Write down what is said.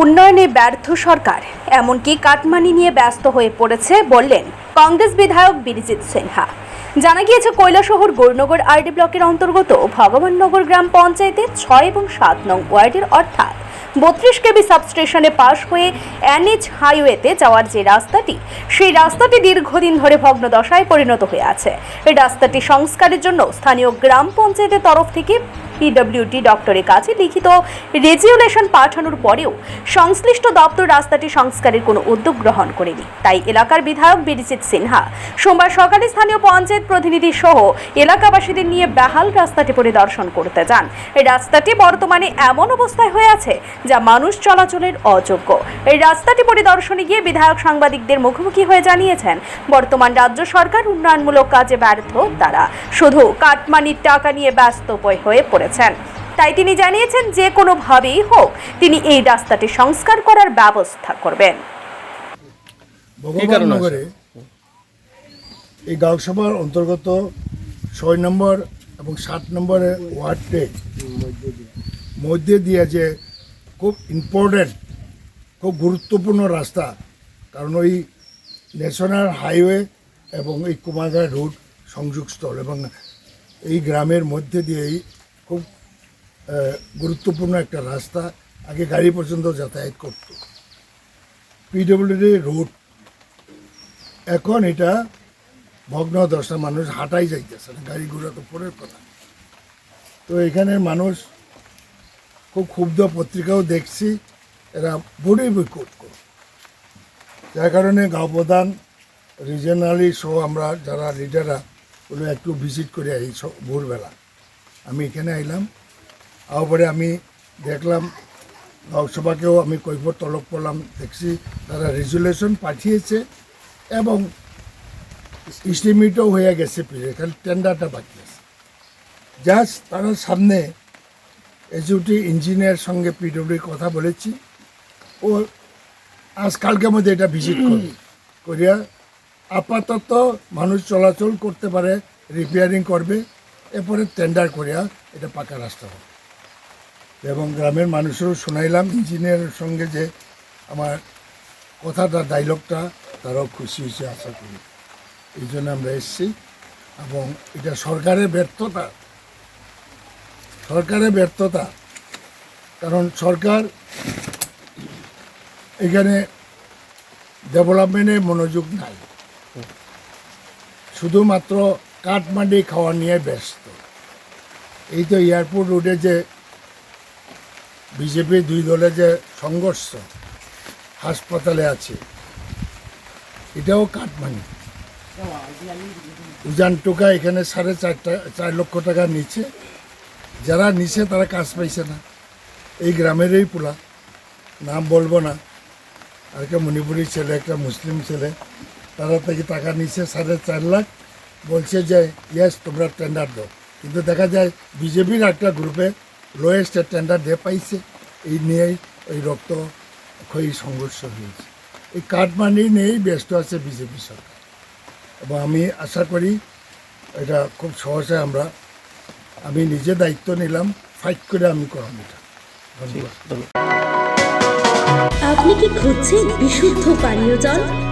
উন্নয়নে ব্যর্থ সরকার, এমনকি কাটমানি নিয়ে ব্যস্ত হয়ে পড়েছে বললেন কংগ্রেস বিধায়ক বিরিজিৎ সিনহা। জানা গিয়েছে, কৈলাসহর গৌরনগর আরডি ব্লকের অন্তর্গত ভগবাননগর গ্রাম পঞ্চায়েতের ছয় এবং সাত নং ওয়ার্ডের অর্থাৎ বত্রিশ কেবি সাবস্টেশনে পাশ হয়ে এনএচ হাইওয়েতে যাওয়ার যে রাস্তাটি, সেই রাস্তাটি দীর্ঘদিন ধরে ভগ্ন দশায় পরিণত হয়ে আছে। এই রাস্তাটি সংস্কারের জন্য স্থানীয় গ্রাম পঞ্চায়েতের তরফ থেকে পিডব্লিউডি ডক্টরের কাছে লিখিত রেজিউলেশন পাঠানোর পরেও সংশ্লিষ্ট দপ্তর রাস্তাটি সংস্কারের কোনো উদ্যোগ গ্রহণ করেনি। তাই এলাকার বিধায়ক বিরিজিৎ সিনহা সোমবার সকালে স্থানীয় পঞ্চায়েত প্রতিনিধি সহ এলাকাবাসীদের নিয়ে বেহাল রাস্তাটি পরিদর্শন করতে যান। রাস্তাটি বর্তমানে এমন অবস্থায় হয়ে আছে যা মানুষ চলাচলের অযোগ্য। এই রাস্তাটি পরিদর্শনে গিয়ে বিধায়ক সাংবাদিকদের মুখোমুখি হয়ে জানিয়েছেন, বর্তমান রাজ্য সরকার উন্নয়নমূলক কাজে ব্যর্থ তারা। শুধু কাটমানির টাকা নিয়ে ব্যস্ত হয়ে পড়েছেন তাই তিনি জানিয়েছেন যে কোনোভাবেই হোক তিনি এই রাস্তাটি সংস্কার করার ব্যবস্থা করবেন। ভগবাননগরে এই গাঁওসভার অন্তর্গত ছয় নম্বর এবং সাত নম্বরে ওয়ার্ডে মধ্যে দিয়ে যে খুব ইম্পর্টেন্ট খুব গুরুত্বপূর্ণ রাস্তা কারণ ওই ন্যাশনাল হাইওয়ে এবং এই কুমারগাঁ রোড সংযোগস্থল এবং এই গ্রামের মধ্যে দিয়েই খুব গুরুত্বপূর্ণ একটা রাস্তা, আগে গাড়ি পর্যন্ত যাতায়াত করত। পিডব্লিউডি রোড এখন এটা ভগ্ন দশটা মানুষ হাঁটাই যাইতেছে না, গাড়ি ঘোড়া তো পরের কথা। তো এখানের মানুষ খুব ক্ষুব্ধ পত্রিকাও দেখছি, এরা বড়ই বৈকট করে। যার কারণে গাঁও প্রধান রিজনালি সহ আমরা যারা লিডাররা ওগুলো একটু ভিজিট করে এই ভোরবেলা। আমি এখানে আইলাম। আর পরে আমি দেখলাম লোকসভাকেও আমি কৈফত তলব করলাম দেখছি তারা রেজুলেশন পাঠিয়েছে এবং ইস্টিমেটও হয়ে গেছে খালি টেন্ডারটা বাকি আছে। জাস্ট তারা সামনে এজুটি ইঞ্জিনিয়ার সঙ্গে পিডব্লিউ কথা বলেছি। ও আজ কালকের মধ্যে এটা ভিজিট করবে। করিয়া আপাতত মানুষ চলাচল করতে পারে রিপেয়ারিং করবে। এরপরে টেন্ডার করিয়া এটা পাকা রাস্তা হবে। এবং গ্রামের মানুষেরও শোনাইলাম ইঞ্জিনিয়ারের সঙ্গে যে আমার কথাটা ডাইলগটা তারাও খুশি হয়েছে আশা করি। এই জন্য আমরা এসেছি এবং এটা সরকারের ব্যর্থতা। সরকারের ব্যর্থতা। কারণ সরকার এখানে ডেভেলপমেন্টে মনোযোগ নাই। শুধুমাত্র কাঠমান্ডি খাওয়া নিয়ে ব্যস্ত। এই তো এয়ারপোর্ট রোডে যে বিজেপি দুই দলের যে সংঘর্ষ হাসপাতালে আছে, এটাও কাঠমানি উজান টোকা এখানে সাড়ে চারটা, চার লক্ষ টাকা নিচ্ছে। যারা নিছে তারা কাজ পাইছে না। এই গ্রামেরই পোলা, নাম বলব না। আর একটা মণিপুরি ছেলে, একটা মুসলিম ছেলে, তারা থেকে টাকা নিচ্ছে সাড়ে চার লাখ। বলছে যে ইয়েস তোমরা টেন্ডার দাও। কিন্তু দেখা যায় বিজেপির একটা গ্রুপে লোয়েস্ট টেন্ডার দিয়ে পাইছে। এই নিয়েই ওই রক্ত ক্ষয়ী সংঘর্ষ হয়েছে। এই কাঠমান্ডি নিয়েই ব্যস্ত আছে বিজেপি সরকার। এবং আমি আশা করি এটা খুব সহজে আমরা, আমি নিজে দায়িত্ব নিলাম ফাইট করে আমি করাম এটা। ধন্যবাদ। আপনি কি খুঁজছেন বিশুদ্ধ পানীয় জল?